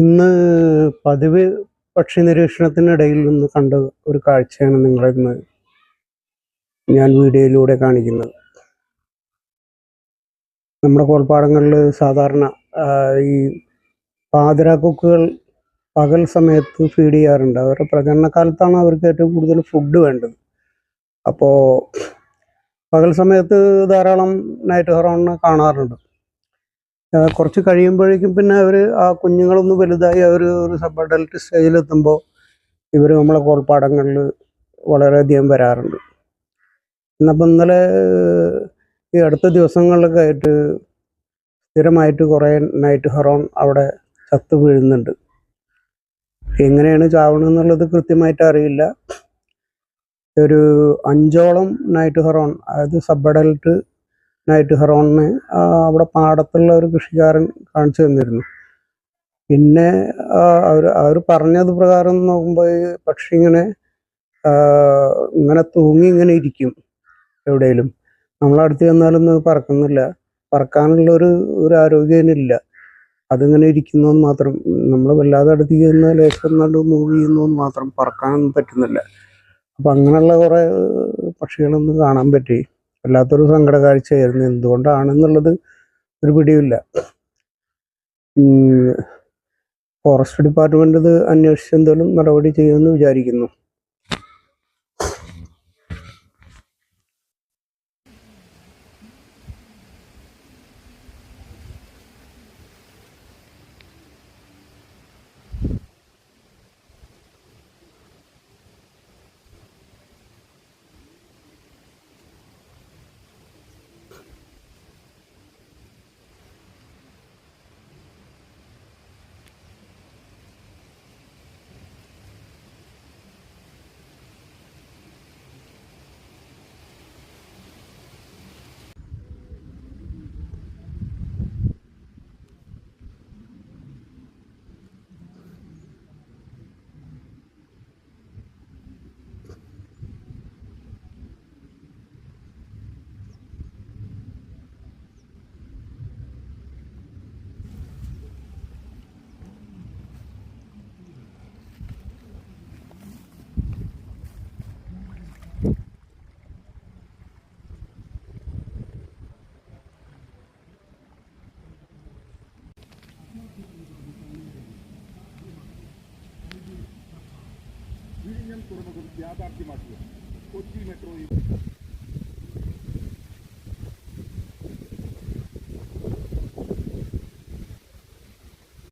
ഇന്ന് പതിവ് പക്ഷി നിരീക്ഷണത്തിനിടയിൽ നിന്ന് കണ്ട ഒരു കാഴ്ചയാണ് നിങ്ങളെ ഇന്ന് ഞാൻ വീഡിയോയിലൂടെ കാണിക്കുന്നത്. നമ്മുടെ കോൾപ്പാടങ്ങളിൽ സാധാരണ ഈ പാതിര കൊക്കുകൾ പകൽ സമയത്ത് ഫീഡ് ചെയ്യാറുണ്ട്. അവരുടെ പ്രചരണക്കാലത്താണ് അവർക്ക് ഏറ്റവും കൂടുതൽ ഫുഡ് വേണ്ടത്. അപ്പോൾ പകൽ സമയത്ത് ധാരാളം നൈറ്റ് ഹൊറോണിനെ കാണാറുണ്ട്. കുറച്ച് കഴിയുമ്പോഴേക്കും പിന്നെ അവർ ആ കുഞ്ഞുങ്ങളൊന്ന് വലുതായി അവർ ഒരു സബ് അഡൽട്ട് സ്റ്റേജിലെത്തുമ്പോൾ ഇവർ നമ്മളെ കോൾപ്പാടങ്ങളിൽ വളരെയധികം വരാറുണ്ട്. എന്നപ്പം ഇന്നലെ ഈ അടുത്ത ദിവസങ്ങളിലൊക്കെ ആയിട്ട് സ്ഥിരമായിട്ട് കുറേ നൈറ്റ് ഹെറോൺ അവിടെ ചത്തു വീഴുന്നുണ്ട്. എങ്ങനെയാണ് ചാവണമെന്നുള്ളത് കൃത്യമായിട്ട് അറിയില്ല. ഒരു അഞ്ചോളം നൈറ്റ് ഹെറോൺ അതായത് സബ് അഡൽട്ട് നൈറ്റ് ഹെറോണിന് അവിടെ പാടത്തുള്ള ഒരു കൃഷിക്കാരൻ കാണിച്ചു തന്നിരുന്നു. പിന്നെ അവർ അവർ പറഞ്ഞത് പ്രകാരം നോക്കുമ്പോൾ പക്ഷി ഇങ്ങനെ ഇങ്ങനെ തൂങ്ങി ഇങ്ങനെ ഇരിക്കും എവിടെയും നമ്മളടുത്ത് ചെന്നാലൊന്നും പറക്കുന്നില്ല. പറക്കാനുള്ള ഒരു ഒരു ആരോഗ്യമില്ല അതിങ്ങനെ ഇരിക്കുന്നതെന്ന് മാത്രം നമ്മൾ വല്ലാതെ അടുത്ത് ചെന്നാൽ ലേശം നണ്ട് മൂവ് ചെയ്യുന്നതെന്ന് മാത്രം പറക്കാനൊന്നും പറ്റുന്നില്ല. അപ്പം അങ്ങനെയുള്ള കുറേ പക്ഷികളൊന്നും കാണാൻ പറ്റി. വല്ലാത്തൊരു സങ്കട കാഴ്ചയായിരുന്നു എന്തുകൊണ്ടാണെന്നുള്ളത് ഒരു പിടിയില്ല ഫോറസ്റ്റ് ഡിപ്പാർട്ട്മെന്റ് ഇത് അന്വേഷിച്ച് എന്തെങ്കിലും നടപടി ചെയ്യുമെന്ന് വിചാരിക്കുന്നു. विरिंगन तुरंत याद को मेट्रो